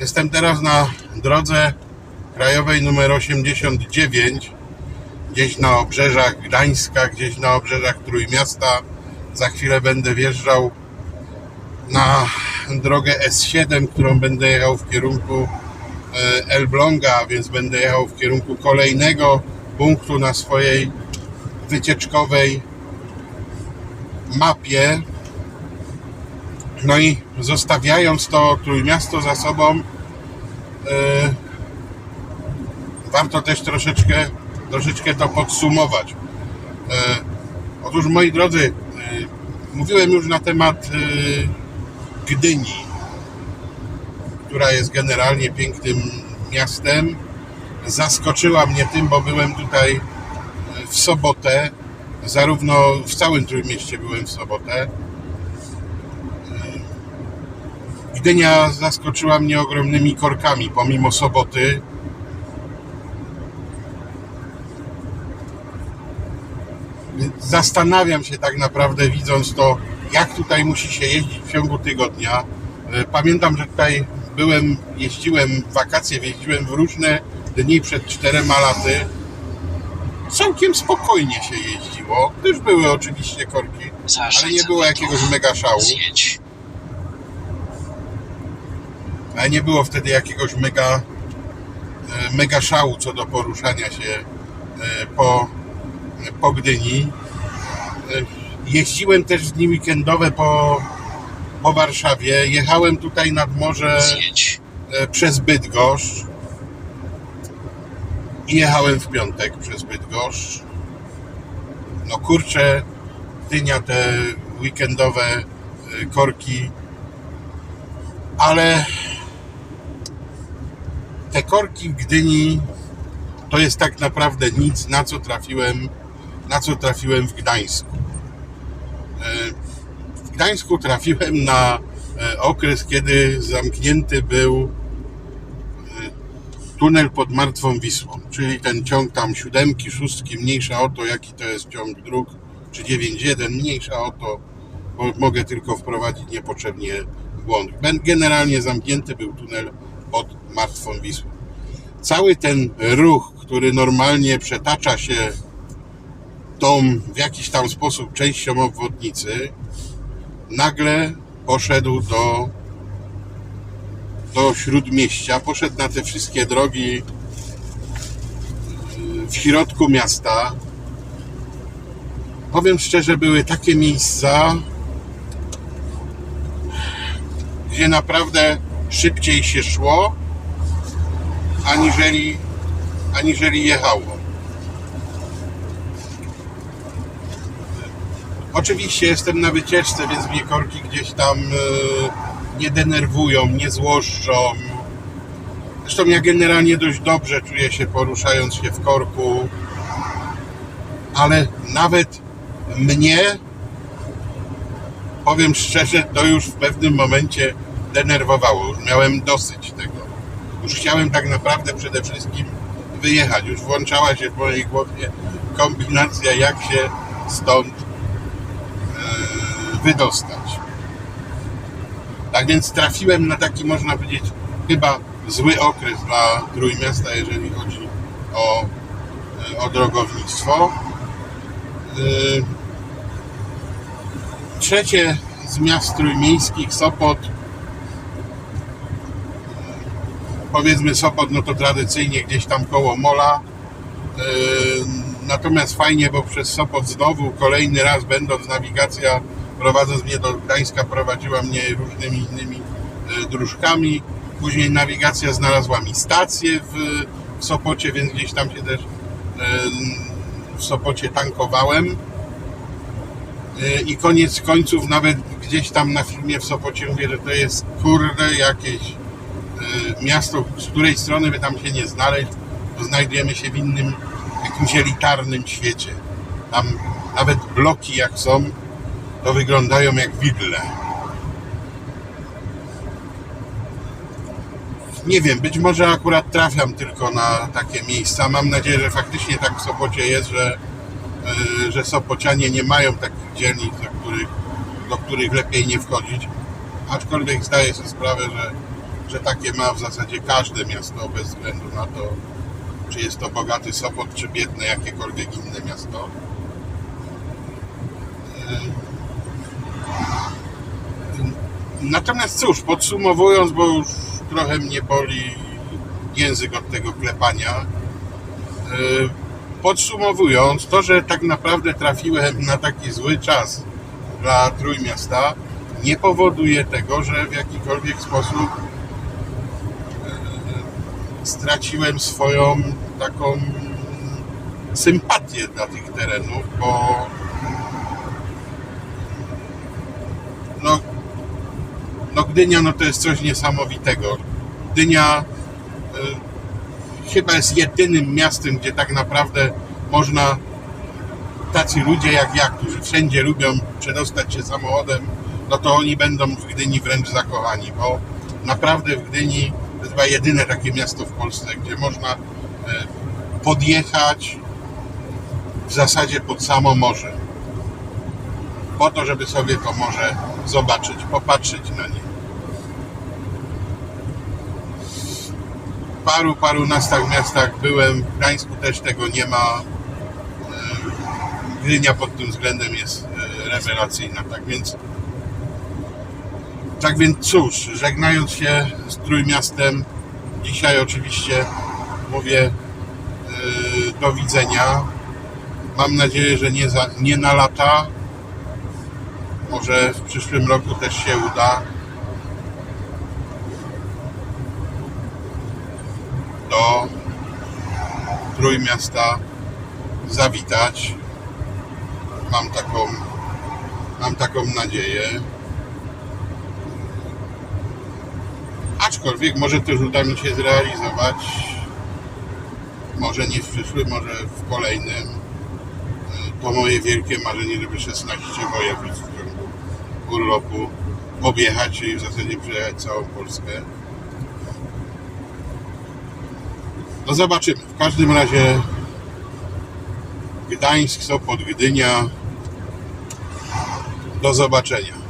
Jestem teraz na drodze krajowej numer 89, gdzieś na obrzeżach Gdańska, gdzieś na obrzeżach Trójmiasta. Za chwilę będę wjeżdżał na drogę S7, którą będę jechał w kierunku e, Elbląga, więc będę jechał w kierunku kolejnego punktu na swojej wycieczkowej mapie. No i zostawiając to Trójmiasto za sobą, warto też troszeczkę, troszeczkę to podsumować. E, otóż moi drodzy, e, mówiłem już na temat e, Gdyni, która jest generalnie pięknym miastem. Zaskoczyła mnie tym, bo byłem tutaj e, w sobotę, zarówno w całym Trójmieście byłem w sobotę. Gdynia zaskoczyła mnie ogromnymi korkami, pomimo soboty. Zastanawiam się tak naprawdę, widząc to, jak tutaj musi się jeździć w ciągu tygodnia. E, Pamiętam, że tutaj byłem, jeździłem w wakacje, jeździłem w różne dni przed czterema laty. Całkiem spokojnie się jeździło. Też były oczywiście korki, ale 600 nie było jakiegoś mega szału. Zjedź. Ale nie było wtedy jakiegoś mega, e, mega szału co do poruszania się e, po, po Gdyni. E, Jeździłem też w dni weekendowe po, po Warszawie. Jechałem tutaj nad morze przez Bydgoszcz. I jechałem w piątek przez Bydgoszcz. No kurczę, Gdynia te weekendowe korki. Ale te korki w Gdyni to jest tak naprawdę nic, na co trafiłem, na co trafiłem w Gdańsku. E, W Gdańsku trafiłem na e, okres, kiedy zamknięty był e, tunel pod Martwą Wisłą, czyli ten ciąg tam siódemki, szóstki, mniejsza o to, jaki to jest ciąg dróg, czy 9.1, mniejsza o to, bo mogę tylko wprowadzić niepotrzebnie w błąd. Generalnie zamknięty był tunel pod Martwą Wisłą. Cały ten ruch, który normalnie przetacza się tą w jakiś tam sposób częścią obwodnicy, nagle poszedł do, do śródmieścia, poszedł na te wszystkie drogi yy, w środku miasta. Powiem szczerze, były takie miejsca, gdzie naprawdę szybciej się szło, aniżeli, aniżeli jechało. Oczywiście jestem na wycieczce, więc mnie korki gdzieś tam e, nie denerwują, nie złoszczą. Zresztą ja generalnie dość dobrze czuję się poruszając się w korku, ale nawet mnie, powiem szczerze, to już w pewnym momencie denerwowało. Już miałem dosyć tego. Już chciałem tak naprawdę przede wszystkim wyjechać. Już włączała się w mojej głowie kombinacja, jak się stąd e, wydostać. Tak więc trafiłem na taki, można powiedzieć, chyba zły okres dla Trójmiasta, jeżeli chodzi o, e, o drogownictwo. E, Trzecie z miast trójmiejskich, Sopot. Powiedzmy Sopot, no to tradycyjnie gdzieś tam koło Mola. E, Natomiast fajnie, bo przez Sopot znowu kolejny raz będąc nawigacja prowadząc mnie do Gdańska prowadziła mnie różnymi innymi e, dróżkami. Później nawigacja znalazła mi stację w, w Sopocie, więc gdzieś tam się też e, w Sopocie tankowałem. I koniec końców nawet gdzieś tam na filmie w Sopocie mówię, że to jest kurde jakieś miasto, z której strony by tam się nie znaleźć, to znajdujemy się w innym jakimś elitarnym świecie. Tam nawet bloki jak są, to wyglądają jak widle. Nie wiem, być może akurat trafiam tylko na takie miejsca. Mam nadzieję, że faktycznie tak w Sopocie jest, że, yy, że Sopocianie nie mają takich dzielnic, do których, do których lepiej nie wchodzić. Aczkolwiek zdaję sobie sprawę, że że takie ma w zasadzie każde miasto bez względu na to, czy jest to bogaty Sopot, czy biedne jakiekolwiek inne miasto. Natomiast cóż, podsumowując, bo już trochę mnie boli język od tego klepania. Yy, Podsumowując, to, że tak naprawdę trafiłem na taki zły czas dla Trójmiasta, nie powoduje tego, że w jakikolwiek sposób yy, straciłem swoją taką sympatię dla tych terenów, bo no, no Gdynia no to jest coś niesamowitego. Gdynia y, chyba jest jedynym miastem, gdzie tak naprawdę można tacy ludzie jak ja, którzy wszędzie lubią przedostać się samochodem, no to oni będą w Gdyni wręcz zakochani, bo naprawdę w Gdyni chyba jedyne takie miasto w Polsce, gdzie można y, podjechać w zasadzie pod samo morze. Po to, żeby sobie to morze zobaczyć, popatrzeć na nie. W paru, paru nastach miastach byłem, w Gdańsku też tego nie ma. E, Gdynia pod tym względem jest e, rewelacyjna, tak więc tak więc cóż, żegnając się z Trójmiastem, dzisiaj oczywiście mówię e, do widzenia. Mam nadzieję, że nie, za, nie na lata, może w przyszłym roku też się uda. Do Trójmiasta zawitać. Mam taką, mam taką nadzieję. Aczkolwiek może też uda mi się zrealizować. Może nie w przyszłym, może w kolejnym to moje wielkie marzenie, żeby 16 województw w ciągu urlopu objechać, czyli w zasadzie przejechać całą Polskę. No zobaczymy. W każdym razie Gdańsk, Sopot, Gdynia. Do zobaczenia.